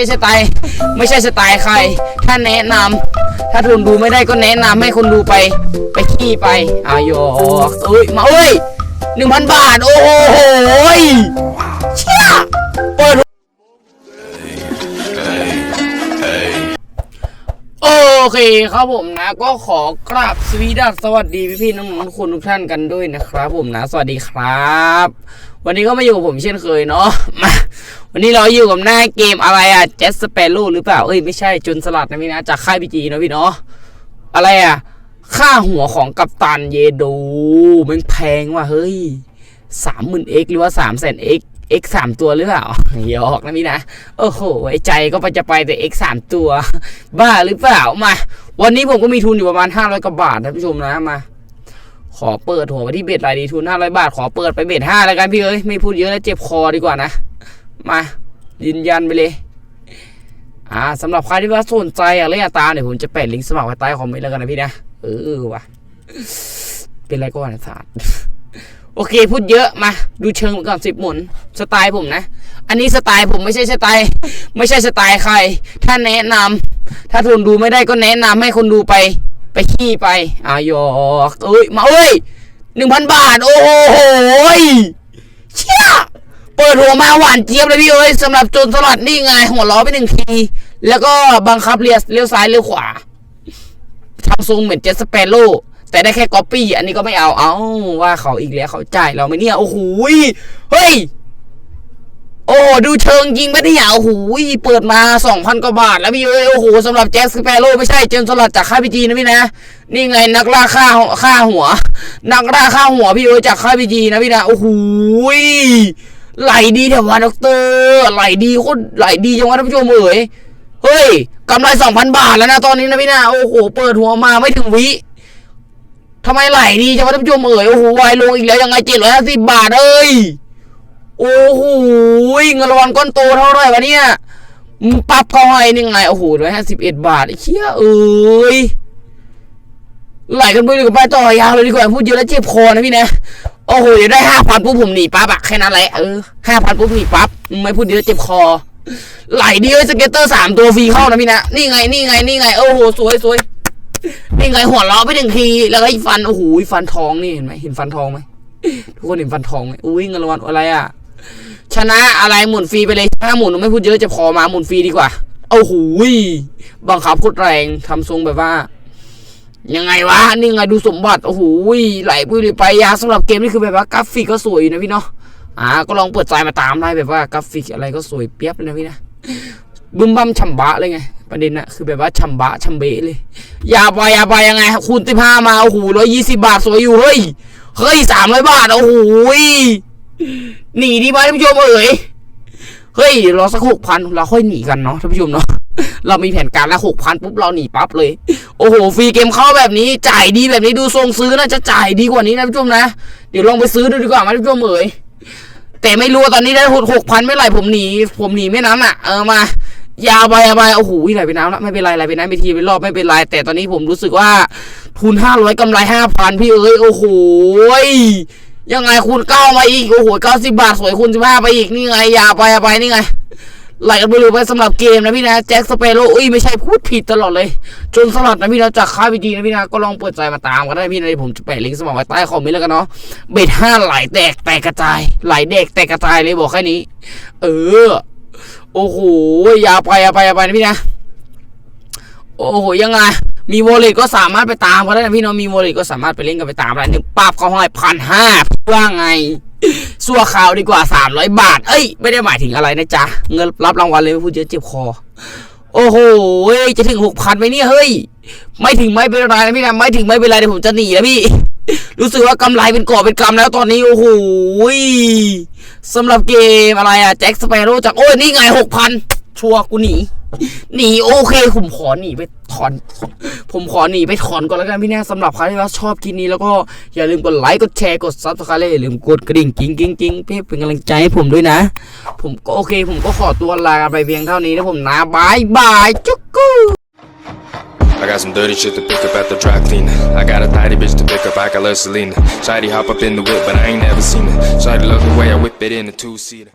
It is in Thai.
ไม่ใช่สไตล์ไม่ใช่สไตล์ใคร ถ้าแนะนำถ้าทุนดูไม่ได้ก็แนะนำให้คนดูไป ไปขี้ไปอายอกเอ้ยมาเอ้ยหนึ่งพันบาท โอ้โหยเชี่ยเปิด โอเคครับผมนะ ก็ขอกราบสวีดัสสวัสดีพี่ๆน้องๆทุกคนทุกท่านกันด้วยนะครับ ผมนะ สวัสดีครับ วันนี้ก็มาอยู่กับผมเช่นเคยเนาะมา วันนี้เราอยู่กับหน้าเกมอะไรอะเจสสเปโร่หรือเปล่า เอ้ยไม่ใช่จนสลัดนะพี่นะ จากค่ายพีจีนะพี่เนาะ อะไรอะค่าหัวของกัปตันเยโดมันแพงว่ะเฮ้ยสามหมื่นเอ็กหรือว่าสามแสนเอ็กเอ็กสามตัวหรือเปล่าหยอกนะพี่นะ โอ้โหไอ้ใจก็ไปจะไปแต่เอ็กสามตัว บ้าหรือเปล่ามา วันนี้ผมก็มีทุนอยู่ประมาณห้าร้อยกว่าบาทท่านผู้ชมนะมาขอเปิดหัวไปที่เบ็ดรายดีทุนห้าร้อยบาท ขอเปิดไปเบ็ดห้าแล้วกันพี่เอ้ยไม่พูดเยอะแล้วเจ็บคอดีกว่านะ มา ยืนยันไปเลย อ่าสำหรับใครที่ว่าสนใจอะไรอะตามเดี๋ยผมจะแปะลิงก์สมัครไว้ใต้คอมเมนต์แล้วกันนะพี่นะ เออว่ะ เป็นไรก็วันศาสตร์โอเคพูดเยอะมาดูเชิงก่อนสิบหมุนสไตล์ผมนะ อันนี้สไตล์ผมไม่ใช่สไตล์ ไม่ใช่สไตล์ใคร ถ้าแนะนำถ้าทุนดูไม่ได้ก็แนะนำให้คนดูไป ไปขี้ไปอายอกเอ้ยมาเอ้ยหนึ่งพันบาท โอ้โหเชี่ย เปิดหัวมาหวานเจี๊ยบเลยพี่เอ้ยสำหรับโจนสลัดนี่ไงหัวล้อไปหนึ่งที แล้วก็บังคับเลี้ยวเลี้ยวซ้ายเลี้ยวขวาทำทรงเหมือนเจสเปโร่แต่ได้แค่ก๊อปปี้อันนี้ก็ไม่เอาเอาว่าเขาอีกแล้วเขาจ่ายเราไหมเนี่ยโอ้โหเฮ้ยโอ้ดูเชิงจริงปะเนี่ยโอ้โหเปิดมาสองพันกว่าบาท แล้วพี่เอ้ยโอ้โหสำหรับแจ็คสเปโร่ไม่ใช่เจนสลัดจากค่ายพีจีนะพี่นะ นี่ไงนักล่าค่าค่าหัว นักล่าค่าหัวพี่เอ้ยจากค่ายพีจีนะพี่นะโอ้โห ไหลดีเถอะวะด็อกเตอร์ไหลดีโคตรไหลดีจังวะท่านผู้ชมเอ๋ยเฮ้ยกำไรสองพันบาทแล้วนะตอนนี้นะพี่นะโอ้โหเปิดหัวมาไม่ถึงวิทำไมไหลดีจังวะท่านผู้ชมเอ๋ยโอ้โหวายลงอีกแล้วยังไงเจ็ดร้อยห้าสิบบาทเอ้ยโอ้โหเงินรางวัลก้อนโตเท่าไหร่วะเนี่ยปรับเขาให้นี่ไงโอ้โหร้อยห้าสิบเอ็ดบาทไอ้เชี่ยเอ้ยไหลกันไปเลยกับไปต่อยาวเลยดีกว่าพูดเยอะแล้วเจ็บคอนะพี่นะ โอ้โหเดี๋ยวได้ห้าพันปุ๊บผมหนีปั๊บอะแค่นั้นแหละเออห้าพันปุ๊บหนีปั๊บไม่พูดเยอะเจ็บคอ ไหลดีเลยสเก็ตเตอร์สามตัวฟรีเข้านะพี่นะนี่ไงนี่ไงนี่ไงโอ้โหสวยสวยนี่ไงหัวเราะไปหนึ่งทีแล้วก็อีฟันโอ้โหฟันทองนี่เห็นไหมเห็นฟันทองไหมทุกคนเห็นฟันทองไหมอุ้ยเงินรางวัลอะไรอะชนะอะไรหมุนฟรีไปเลยถ้าหมุนไม่พูดเยอะจ็บคอมาหมุนฟรีดีกว่าโอ้โหบังคับโคตรแรงทำทรงแบบว่า ยังไงวะนี่ไงดูสมบัติโอ้โหไหลปุยไปยาสำหรับเกมนี่คือแบบว่ากราฟิกก็สวยนะพี่เนาะอ่าก็ลองเปิดใจมาตามได้แบบว่ากราฟิกอะไรก็สวยเปียบเลยนะพี่นะบึมบัมฉ่ำบะเลยไง ประเด็นนะคือแบบว่าฉ่ำบะฉ่ำเบะเลยยาไปยาไปยังไงคูณสิบห้ามาโอ้โหร้อยยี่สิบาทสวยอยู่เฮ้ยเฮ้ยสามร้อยบาทโอ้โหหนีดีไหมท่านผู้ชมเอ๋ยเฮ้ยเรอสักหกพันเราค่อยหนีกันเนาะท่านผู้ชมเนาะ เรามีแผนการแล้วหกพันปุ๊บเราหนีปั๊บเลย โอ้โห ฟรีเกมเข้าแบบนี้ จ่ายดีแบบนี้ดูทรงซื้อน่าจะจ่ายดีกว่านี้นะท่านผู้ชมนะ เดี๋ยวลองไปซื้อดูดีกว่าไหมท่านผู้ชมเอ๋ยแต่ไม่รู้ตอนนี้ได้หกพันไม่ไรผมหนี ผมหนีไม่น้ำอะ เออมายาวไปยาวไปโอ้โหไหลไปน้ำแล้วไม่เป็นไรไหลไปน้ำไปทีไปรอบไม่เป็นไรแต่ตอนนี้ผมรู้สึกว่าทุนห้าร้อยกำไรห้าพันพี่เอ้ยโอ้โหยยังไงคูณเก้ามาอีกโอ้โหเก้าสิบบาทสวยคูณสิบห้าไปอีกนี่ไงยาวไปยาวไปนี่ไง ไหลกันไปเลยไปสำหรับเกมนะพี่นะแจ็คสเปโร่อุ้ยไม่ใช่พูดผิดตลอดเลย จนสลัดนะพี่นะจากค่าพีจีนะพี่นะก็ลองเปิดใจมาตามกันได้พี่นะผมจะแปะลิงก์สมัครไว้ใต้คอมเมนต์แล้วกันเนาะเบ็ดห้าไหลแตกแตกกระจาย ไหลแดกแตกกระจายเลยบอกแค่นี้ เออ โอ้โหอยาไปอยาไปอยาไปนะพี่นะ โอ้โหยังไงมีวอลเลตก็สามารถไปตามกันได้นะพี่เน้องมีวอลเลตก็สามารถไปเล่นกันไปตามได้หนึ่งปราบเขาให้พันห้าว่าไง สัวข่าวดีกว่าสามร้อยบาท เอ้ย ไม่ได้หมายถึงอะไรนะจ๊ะ เงินรับรางวัลเลยไม่พูดเยอะเจ็บคอ โอ้โห จะถึงหกพันไหมเนี่ย เฮ้ย ไม่ถึงไม่เป็นไรนะพี่นะ ไม่ถึงไม่เป็นไรเดี๋ยวผมจะหนีแล้วพี่ รู้สึกว่ากำไรเป็นกอบเป็นกำแล้วตอนนี้ โอ้โหสำหรับเกมอะไรอะแจ็คสเปโร่จากโอ้ยนี่ไงหกพันชัวกูหนี หนีโอเคผมขอหนีไป ถอน ผมขอหนีไปถอนก่อนแล้วกันพี่แน่สำหรับใครที่ว่าชอบคลิปนี้แล้วก็อย่าลืมกดไลค์กดแชร์กดซับสไครต์อย่าลืมกดกระดิ่งกิ้งกิ้งกิ้งเพื่อเป็นกำลังใจให้ผมด้วยนะ ผมก็โอเค ผมก็ขอตัวลาไปเพียงเท่านี้นะผมนะบายบายจุ๊กกู I got some dirty shit to pick up at the dry cleaner. I got a tidy bitch to pick up, I got love Selena. Shady hop up in the whip, but I ain't never seen her. Shady love the way I whip it in a two seater.